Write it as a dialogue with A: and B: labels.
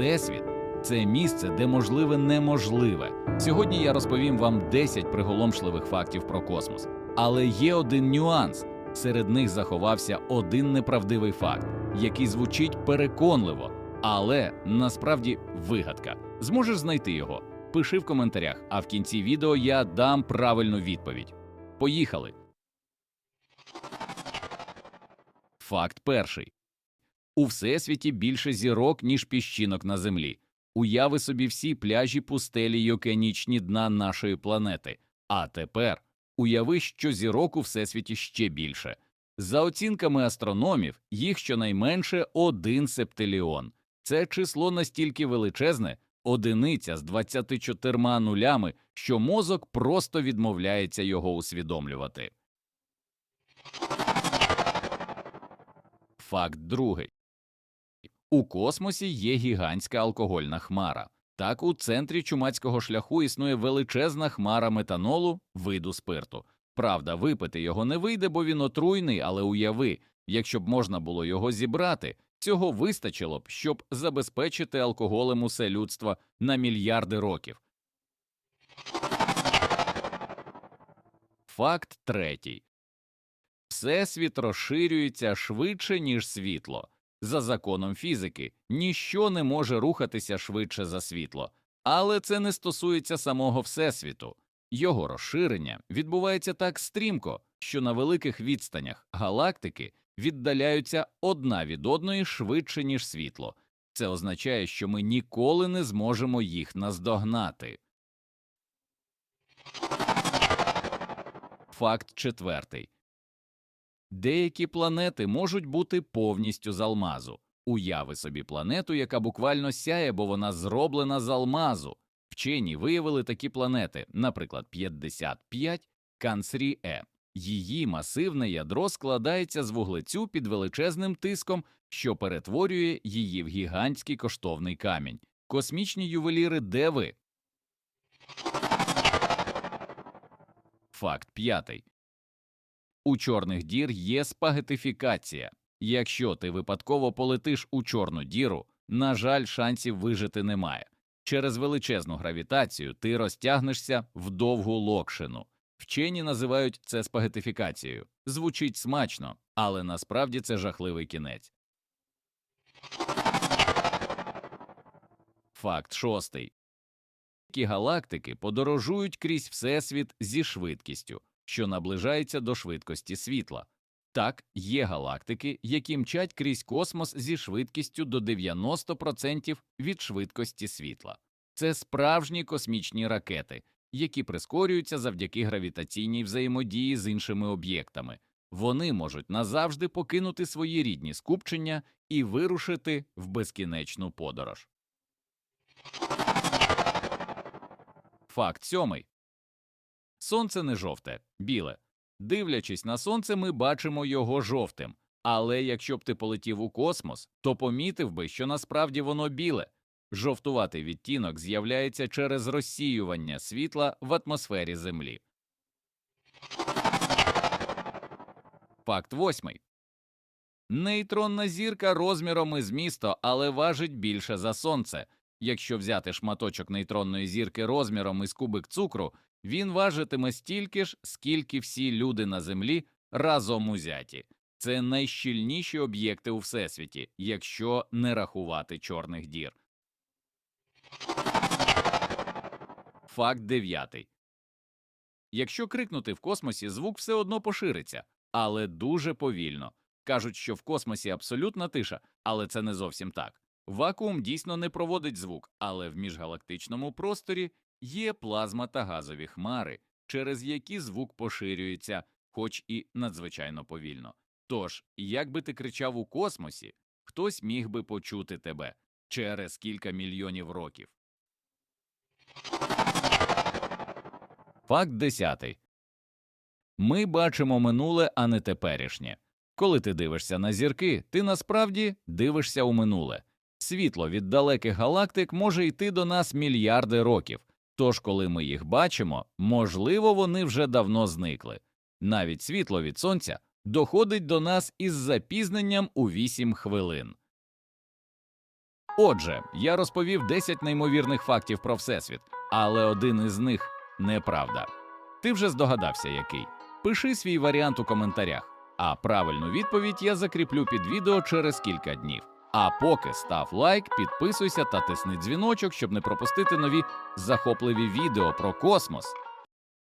A: Всесвіт це місце, де можливе неможливе. Сьогодні я розповім вам 10 приголомшливих фактів про космос. Але є один нюанс: серед них заховався один неправдивий факт, який звучить переконливо, але насправді вигадка. Зможеш знайти його? Пиши в коментарях, а в кінці відео я дам правильну відповідь. Поїхали. Факт перший. У всесвіті більше зірок, ніж піщинок на землі. Уяви собі всі пляжі, пустелі й океанічні дна нашої планети. А тепер уяви, що зірок у всесвіті ще більше. За оцінками астрономів, їх щонайменше один септиліон. Це число настільки величезне, одиниця з 24 нулями, що мозок просто відмовляється його усвідомлювати. Факт другий. У космосі є гігантська алкогольна хмара. Так, у центрі чумацького шляху існує величезна хмара метанолу, виду спирту. Правда, випити його не вийде, бо він отруйний, але уяви, якщо б можна було його зібрати, цього вистачило б, щоб забезпечити алкоголем усе людство на мільярди років. Факт третій. Всесвіт розширюється швидше, ніж світло. За законом фізики, ніщо не може рухатися швидше за світло, але це не стосується самого Всесвіту. Його розширення відбувається так стрімко, що на великих відстанях галактики віддаляються одна від одної швидше, ніж світло. Це означає, що ми ніколи не зможемо їх наздогнати. Факт четвертий. Деякі планети можуть бути повністю з алмазу. Уяви собі планету, яка буквально сяє, бо вона зроблена з алмазу. Вчені виявили такі планети, наприклад, 55 Кансрі Е. Її масивне ядро складається з вуглецю під величезним тиском, що перетворює її в гігантський коштовний камінь. Космічні ювеліри де ви? Факт п'ятий. У чорних дір є спагетифікація. Якщо ти випадково полетиш у чорну діру, на жаль, шансів вижити немає. Через величезну гравітацію ти розтягнешся в довгу локшину. Вчені називають це спагетифікацією. Звучить смачно, але насправді це жахливий кінець. Факт шостий. Галактики подорожують крізь всесвіт зі швидкістю, що наближається до швидкості світла. Так, є галактики, які мчать крізь космос зі швидкістю до 90% від швидкості світла. Це справжні космічні ракети, які прискорюються завдяки гравітаційній взаємодії з іншими об'єктами. Вони можуть назавжди покинути свої рідні скупчення і вирушити в безкінечну подорож. Факт сьомий. Сонце не жовте, біле. Дивлячись на сонце, ми бачимо його жовтим. Але якщо б ти полетів у космос, то помітив би, що насправді воно біле. Жовтуватий відтінок з'являється через розсіювання світла в атмосфері Землі. Факт восьмий. Нейтронна зірка розміром із місто, але важить більше за сонце. Якщо взяти шматочок нейтронної зірки розміром із кубик цукру, він важитиме стільки ж, скільки всі люди на землі разом узяті. Це найщільніші об'єкти у всесвіті, якщо не рахувати чорних дір. Факт дев'ятий. Якщо крикнути в космосі, звук все одно пошириться, але дуже повільно. Кажуть, що в космосі абсолютна тиша, але це не зовсім так. Вакуум дійсно не проводить звук, але в міжгалактичному просторі є плазма та газові хмари, через які звук поширюється, хоч і надзвичайно повільно. Тож, як би ти кричав у космосі, хтось міг би почути тебе через кілька мільйонів років. Факт десятий. Ми бачимо минуле, а не теперішнє. Коли ти дивишся на зірки, ти насправді дивишся у минуле. Світло від далеких галактик може йти до нас мільярди років, тож, коли ми їх бачимо, можливо, вони вже давно зникли. Навіть світло від сонця доходить до нас із запізненням у 8 хвилин. Отже, я розповів 10 неймовірних фактів про Всесвіт, але один із них неправда. Ти вже здогадався, який. Пиши свій варіант у коментарях, а правильну відповідь я закріплю під відео через кілька днів. А поки став лайк, підписуйся та тисни дзвіночок, щоб не пропустити нові захопливі відео про космос